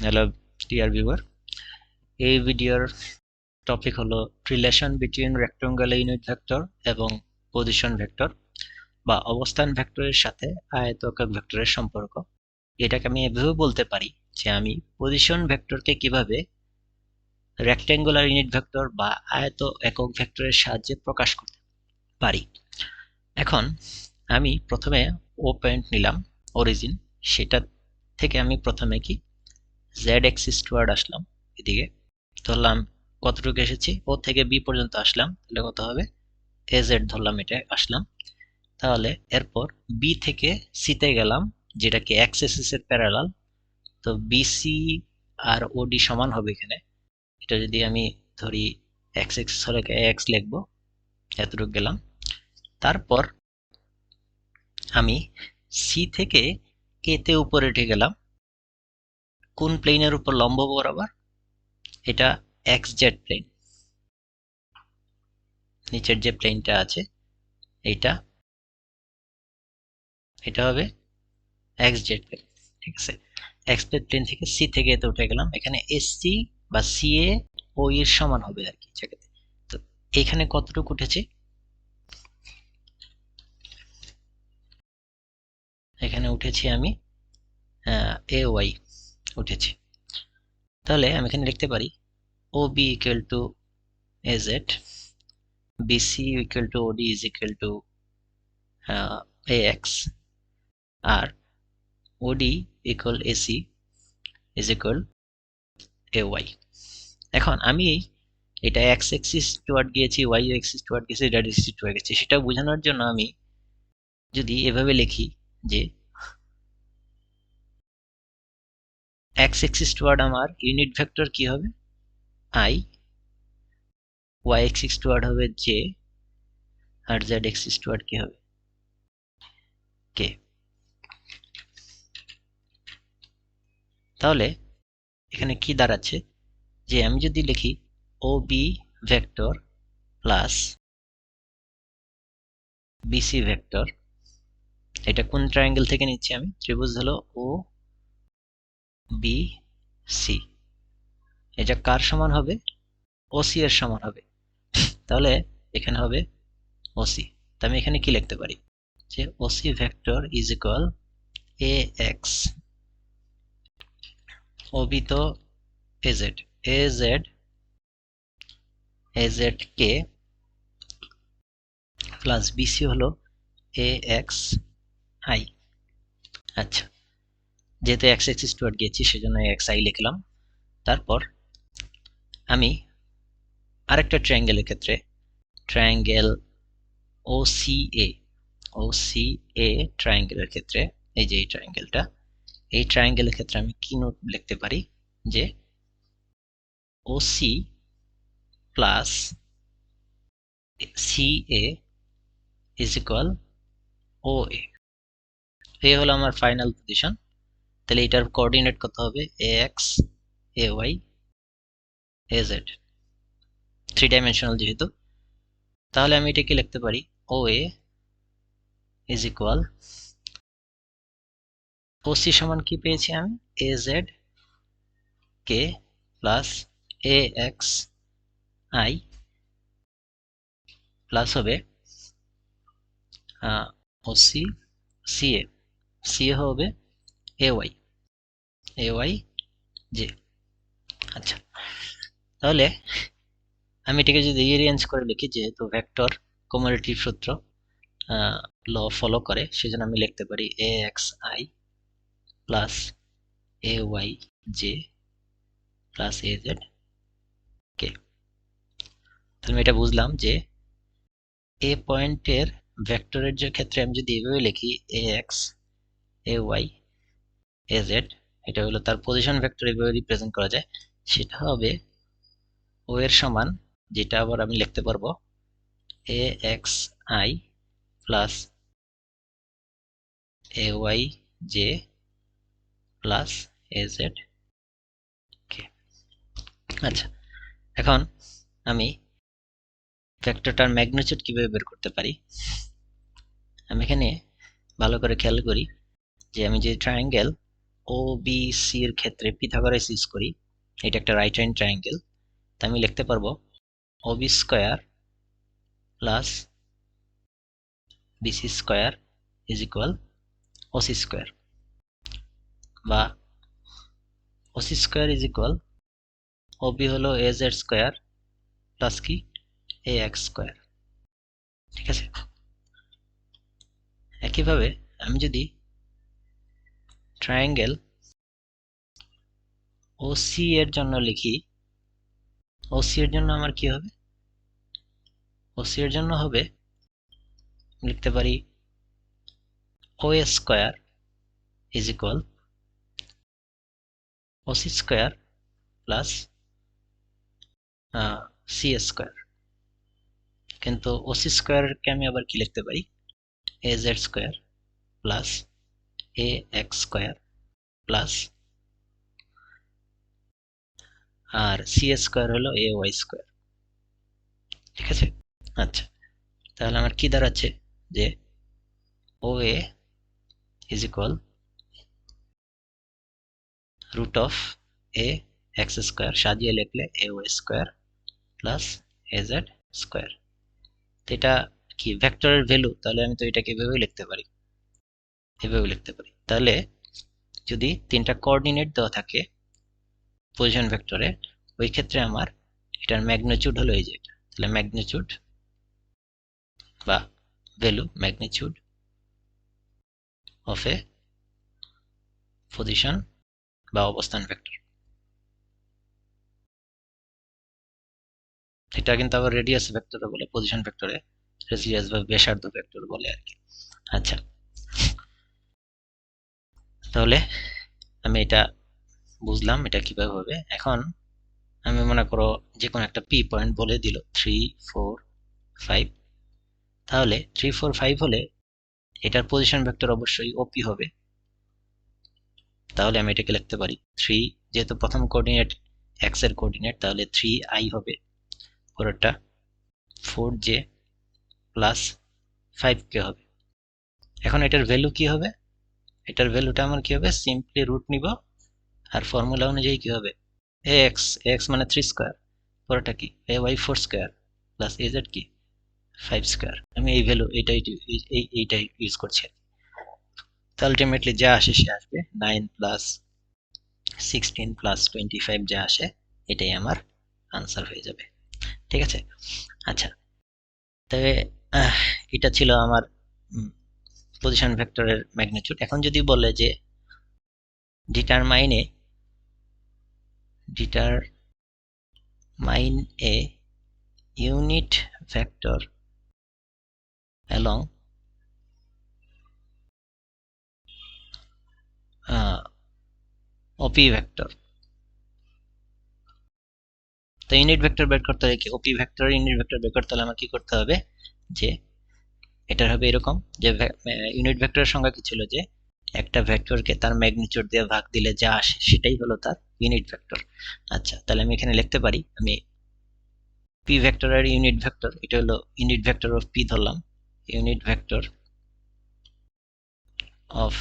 Hello dear viewer এই ভিডিওর topic হলো relation between rectangular unit vector এবং পজিশন ভেক্টর বা অবস্থান ভেক্টরের সাথে আয়তকার ভেক্টরের সম্পর্ক। এটাকে আমি এভাবে বলতে পারি যে আমি পজিশন ভেক্টরকে কীভাবে রেক্টেঙ্গুলার ইউনিট ভেক্টর বা আয়ত একক ভেক্টরের সাহায্যে প্রকাশ করতে পারি। এখন আমি প্রথমে ও পয়েন্ট নিলাম অরিজিন সেটা থেকে আমি প্রথমে কি জেড এক্সিস টুয়ার্ড আসলাম এদিকে। ধরলাম কতটুকু এসেছি? ও থেকে বি পর্যন্ত আসলাম। তাহলে কত হবে? এ জেড ধরলাম এটা, আসলাম। তাহলে এরপর বি থেকে সিতে গেলাম, যেটাকে এক্স এসিস এর প্যারালাল তো বিসি আর ওডি সমান হবে এখানে। এটা যদি আমি ধরি এক্স এক্স হলে এক্স লিখব। এতটুকু গেলাম। তারপর আমি সি থেকে এতে উপরে উঠে গেলাম। কোন প্লেনের উপর লম্ব বরাবর? এটা এক্স জেড প্লেন নিচের যে প্লেনটা আছে, এইটা। এটা হবে এক্স জেড প্লেন ঠিক আছে? এক্স জেড প্লেন থেকে সি থেকে এতে উঠে গেলাম। এখানে এসসি বা সি এ ও এর সমান হবে আর কি জায়গাতে। তো এখানে কতটুকু উঠেছে? এখানে উঠেছি আমি এ ওয়াই উঠেছি। তাহলে আমি এখানে লিখতে পারি O B equal to A Z BC equal to OD is equal to A X R OD equal AC is equal A Y এখন আমি এটা এক্স এক্সিস টুয়ার্ড গিয়েছি ওয়াই এক্সিস টুয়ার্ড গেছি জেড টুয়ার্ড গেছি সেটা বোঝানোর জন্য আমি যদি এভাবে লিখি যে এক্স এক্সিস টুয়ার্ড আমার ইউনিট ভেক্টর কি হবে? আই ওয়াই এক্সিস টুয়ার্ড হবে জে আর জেড এক্সিস টুয়ার্ড কি হবে? কে তাহলে, এখানে কি দাঁড়াচ্ছে? যে আমি যদি লিখি O B vector plus BC vector এটা কোন ট্রায়াঙ্গেল থেকে নিচ্ছি আমি? ত্রিভুজ হলো ও বি সি এটা কার সমান হবে? ওসি এর সমান হবে। তাহলে এখানে হবে ওসি তা আমি এখানে কি লিখতে পারি? যে OC vector is equal A X OB তো A Z A Z A Z K plus BC হলো এ এক্স আই আচ্ছা। যেহেতু এক্স এক্সিস টুয়ার্ড গিয়েছি সেজন্য এক্স আই লিখলাম। তারপর আমি আরেকটা ট্রায়াঙ্গেলের ক্ষেত্রে triangle O C A O C A ট্রায়াঙ্গেলের ক্ষেত্রে, এই যে এই ট্রায়াঙ্গেলটা এই ট্রায়াঙ্গেলের ক্ষেত্রে আমি কি নোট লিখতে পারি? যে O C plus C A is equal O A এই হলো আমার ফাইনাল পজিশন তাহলে এটার কোঅর্ডিনেট কত হবে? A X A Y A Z three dimensional যেহেতু। তাহলে আমি এটাকে লিখতে পারি O A is equal O C সমান কি পেয়েছি আমি? A Z K plus A X I plus হবে O C C A C A হবে A Y A Y J আচ্ছা তাহলে আমি এটাকে যদি রিঅ্যারেঞ্জ করে লিখি, যেহেতু ভেক্টর কমোডিটিভ সূত্র ল ফলো করে, সেজন্য আমি লিখতে পারি A X I plus A Y J plus A Z K তাহলে আমি এটা বুঝলাম যে এ পয়েন্টের ভেক্টরের যে ক্ষেত্রে আমি যদি এভাবে লিখি A X A Y A Z এটা হলো তার পজিশন ভেক্টর এভাবে রিপ্রেজেন্ট করা যায়। সেটা হবে ও এর সমান, যেটা আবার আমি লিখতে পারব A X I plus A Y J plus A Z আচ্ছা এখন আমি ভেক্টরটার ম্যাগনিটিউড কীভাবে বের করতে পারি? আমি এখানে ভালো করে খেয়াল করি যে আমি যে ট্রায়াঙ্গেল ও এর ক্ষেত্রে পিথাগোরাস ইউজ করি। এটা একটা রাইট হ্যান্ড ট্রায়াঙ্গেল তা আমি লিখতে পারব O B square plus BC square is equal OC square বা OC square is equal OB হলো এ জেড স্কোয়ার প্লাস কি? এ এক্স স্কোয়ার ঠিক আছে? একইভাবে আমি যদি ট্রায়াঙ্গেল ও সি এর জন্য লিখি ও সি এর জন্য আমার কি হবে? ও সি এর জন্য হবে, লিখতে পারি O square is equal OC square plus C square কিন্তু ওসি স্কোয়ারকে আমি আবার কি লিখতে পারি? A Z square plus A X square plus R C square হলো এ ওয়াই স্কোয়ার ঠিক আছে? আচ্ছা তাহলে আমার কি দাঁড়াচ্ছে? যে O A is equal root of A X square সাজিয়ে লিখলে A Y square plus A Z square এটা কি? ভেক্টরের ভ্যালু তাহলে আমি তো এটাকে এভাবেও লিখতে পারি। এভাবে লিখতে পারি। তাহলে যদি তিনটা কোঅর্ডিনেট দেওয়া থাকে পজিশন ভেক্টরে ওই ক্ষেত্রে আমার এটার ম্যাগনিটিউড হলো এই যে এটা। তাহলে ম্যাগনিটিউড বা value magnitude of A position বা অবস্থান ভেক্টর এটা কিন্তু আবার রেডিয়াস ভেক্টরে বলে পজিশন ভেক্টরে রেডিয়াস বা ব্যাসার্ধ ভেক্টর বলে আর কি। আচ্ছা তাহলে আমি এটা বুঝলাম এটা কীভাবে হবে। এখন আমি মনে করো যে কোনো একটা পি পয়েন্ট বলে দিল থ্রি ফোর ফাইভ তাহলে থ্রি ফোর ফাইভ হলে এটার পজিশন ভেক্টর অবশ্যই ওপি হবে। তাহলে আমি এটাকে লিখতে পারি থ্রি যেহেতু প্রথম কোঅর্ডিনেট এক্সের কোঅর্ডিনেট তাহলে থ্রি আই হবে। পরেরটা four J plus five K হবে। এখন এটার ভ্যালু কি হবে? এটার ভ্যালুটা আমার কি হবে? সিম্পলি রুট নিব। আর ফর্মুলা অনুযায়ী কি হবে? এ এক্স এক্স মানে থ্রি স্কোয়ার পরেরটা কি? A Y four square plus A Z কি? ফাইভ স্কোয়ার আমি এই ভ্যালু এইটাই এই, এইটাই ইউজ করছি তো আলটিমেটলি যা আসে সে আসবে। Nine plus sixteen plus twenty five যা আসে, এটাই আমার আনসার হয়ে যাবে। ঠিক আছে? আচ্ছা। তবে এটা ছিল আমার পজিশন ভেক্টরের ম্যাগনিটিউড এখন যদি বলে যে ডিটারমাইনে determine a unit vector along OP vector তো ইউনিট ভেক্টর বের করতে হলে কি? ওপি ভেক্টর ইউনিট ভেক্টর বের করতে হলে আমার কি করতে হবে? যে এটার হবে এরকম যে ইউনিট ভেক্টরের সংখ্যা কি ছিল যে একটা ভেক্টরকে তার ম্যাগনিটিউড দিয়ে ভাগ দিলে যা আসে সেটাই হলো তার ইউনিট ভেক্টর আচ্ছা তাহলে আমি এখানে লিখতে পারি, আমি পি ভেক্টরের ইউনিট ভেক্টর এটা হলো ইউনিট ভেক্টর অফ পি ধরলাম ইউনিট ভেক্টর অফ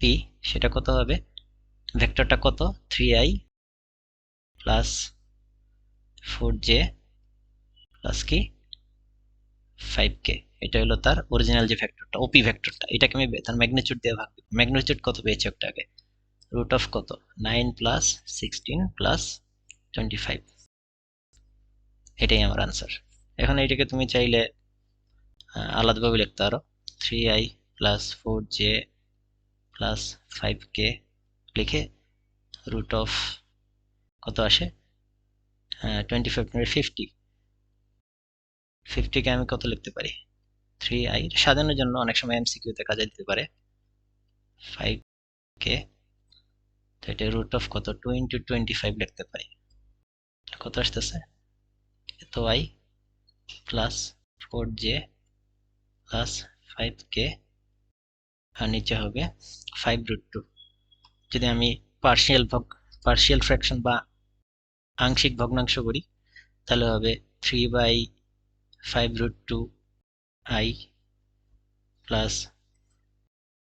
পি সেটা কত হবে? ভেক্টরটা কত? Three I plus four J plus কি? ফাইভ কে এটা হলো তার অরিজিনাল যে ভেক্টরটা ওপি ভেক্টরটা এটাকে আমি তার ম্যাগনিচিউড দিয়ে ভাগ ম্যাগনিচিউড কত পেয়েছি আগে? রুট অফ কত? Nine plus sixteen plus twenty five এটাই আমার আনসার এখন এটাকে তুমি চাইলে আলাদাভাবে লিখতে পারো। Three I plus four J plus five K লিখে রুট অফ কত আসে? টোয়েন্টি ফাইভ ফিফটি ফিফটিকে আমি কত লিখতে পারি? থ্রি আই সাজানোর জন্য অনেক সময় এমসিকিউতে কাজে দিতে পারে। ফাইভ কে তো এটা রুট অফ কত? টু ইন্টু টোয়েন্টি ফাইভ লিখতে পারি। কত আসতেছে? এত I plus four J plus five K আর নিচে হবে ফাইভ রুট টু যদি আমি পার্শিয়াল ভগ পার্শিয়াল ফ্র্যাকশন বা আংশিক ভগ্নাংশ করি, তাহলে হবে three by five root two I plus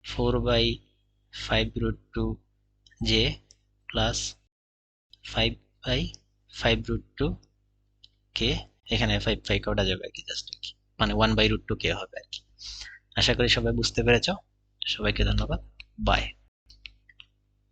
four by five root two J plus five by five root two K এখানে ফাইভ ফাইভ কাটা যাবে আর কি? জাস্ট কি। মানে one by root two K হবে আর কি। আশা করি সবাই বুঝতে পেরেছ। সবাইকে ধন্যবাদ। বাই